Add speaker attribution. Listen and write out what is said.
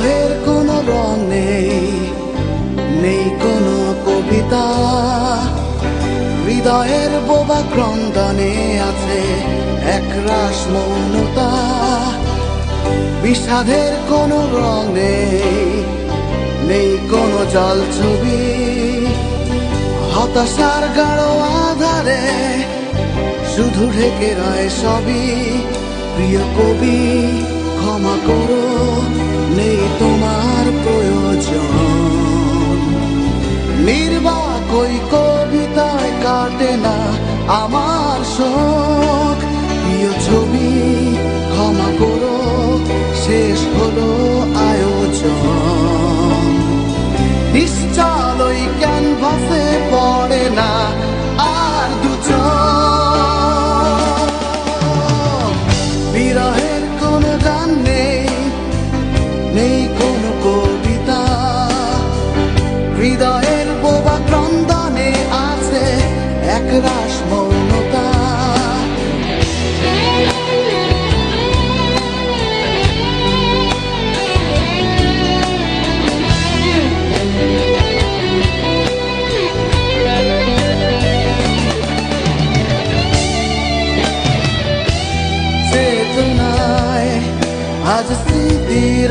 Speaker 1: বিরহের কোনো রং নেই নেই কোনো কবিতা। হৃদয়ের বোবা ক্রন্দনে আছে এক রাস মৌনতা। বিষাদের কোনো রং নেই নেই কোনো জল ছবি। হতাশার গাঢ় আধারে শুধু ঢেকে রয় সবই প্রিয় কবি। কাটে না আমার শোক। প্রিয় ছবি ক্ষমা করো, শেষ হলো আয়োজন। নিশ্চল ওই ক্যানভাসে পড়ে না আর দুজন। বিরহের কোনো গান নেই নেই কোনো কবিতা। হৃদয়ের বোবা ক্রন্দনে আছে এক রাস মৌনতা চেতনায় আজ স্মৃতির